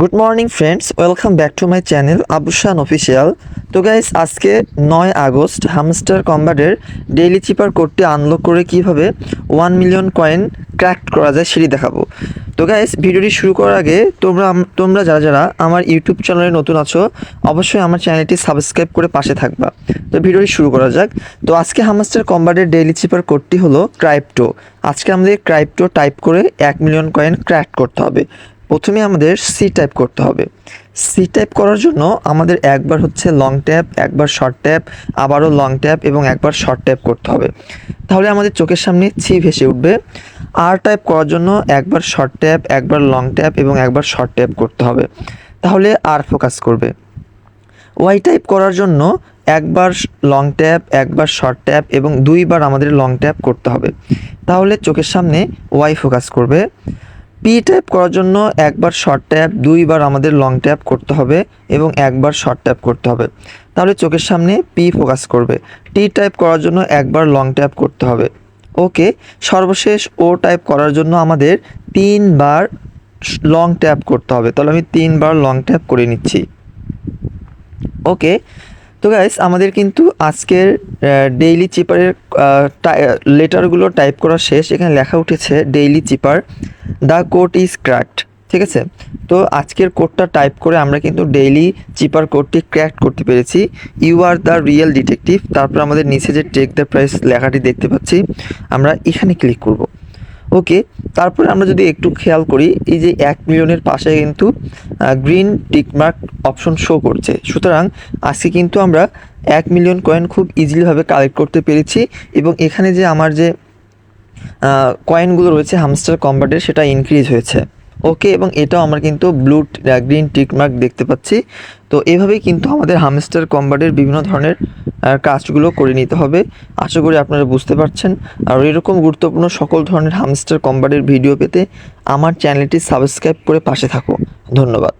Good morning friends welcome back to my channel Abusan official তো guys আজকে নয় August Hamster কম্বাটের daily cipher কোডটি আনলক করে কীভাবে ওয়ান মিলিয়ন কয়েন ক্র্যাক্ট করা যায় সেটি দেখাবো। তো গাইস ভিডিওটি শুরু করার আগে তোমরা তোমরা যারা যারা আমার ইউটিউব চ্যানেলে নতুন আছো, অবশ্যই আমার চ্যানেলটি সাবস্ক্রাইব করে পাশে থাকবা। তো ভিডিওটি শুরু করা যাক। তো আজকে হামস্টার কম্বাটের ডেইলি চিপার কোডটি হলো ক্রাইপ্টো আজকে আমাদের ক্রাইপ্টো টাইপ করে এক মিলিয়ন কয়েন ক্র্যাক্ট করতে হবে। প্রথমে আমাদের সি টাইপ করতে হবে। সি টাইপ করার জন্য আমাদের একবার হচ্ছে লং ট্যাপ একবার শর্ট ট্যাপ আবারও লং ট্যাপ এবং একবার শর্ট ট্যাপ করতে হবে। তাহলে আমাদের চোখের সামনে ছি ভেসে উঠবে। আর টাইপ করার জন্য একবার শর্ট ট্যাপ একবার লং ট্যাপ এবং একবার শর্ট ট্যাপ করতে হবে। তাহলে আর ফোকাস করবে। ওয়াই টাইপ করার জন্য একবার লং ট্যাপ একবার শর্ট ট্যাপ এবং দুইবার আমাদের লং ট্যাপ করতে হবে। তাহলে চোখের সামনে ওয়াই ফোকাস করবে। পি টাইপ করার জন্য একবার শর্ট ট্যাপ দুইবার আমাদের লং ট্যাপ করতে হবে এবং একবার শর্ট ট্যাপ করতে হবে। তাহলে চোখের সামনে পি ফোকাস করবে। টি টাইপ করার জন্য একবার লং ট্যাপ করতে হবে। ওকে সর্বশেষ ও টাইপ করার জন্য আমাদের তিনবার লং ট্যাপ করতে হবে। তাহলে আমি তিনবার লং ট্যাপ করে নিচ্ছি। ওকে তো গাইস আমাদের কিন্তু আজকের ডেইলি চিপারের লেটারগুলো টাইপ করা শেষ। এখানে লেখা উঠেছে daily cipher the code is cracked ঠিক আছে? তো আজকের কোডটা টাইপ করে আমরা কিন্তু ডেইলি চিপার কোডটি ক্র্যাক্ট করতে পেরেছি। You are the real detective তারপর আমাদের নিচে যে টেক দ্য প্রাইস লেখাটি দেখতে পাচ্ছি, আমরা এখানে ক্লিক করব। ওকে তারপরে আমরা যদি একটু খেয়াল করি, এই যে এক মিলিয়নের পাশে কিন্তু গ্রিন টিকমার্ক অপশন শো করছে। সুতরাং আজকে কিন্তু আমরা এক মিলিয়ন কয়েন খুব ইজিলিভাবে কালেক্ট করতে পেরেছি এবং এখানে যে আমার যে কয়েনগুলো রয়েছে হামস্টার কম্বাটের সেটা ইনক্রিজ হয়েছে। ওকে এবং এটাও আমরা কিন্তু ব্লু গ্রিন টিকমার্ক দেখতে পাচ্ছি। তো এভাবেই কিন্তু আমাদের হামস্টার কম্বাটের বিভিন্ন ধরনের কাজগুলো করে নিতে হবে। আশা করি আপনারা বুঝতে পারছেন। আর এরকম গুরুত্বপূর্ণ সকল ধরনের হামস্টার কম্বারের ভিডিও পেতে আমার চ্যানেলটি সাবস্ক্রাইব করে পাশে থাকো ধন্যবাদ।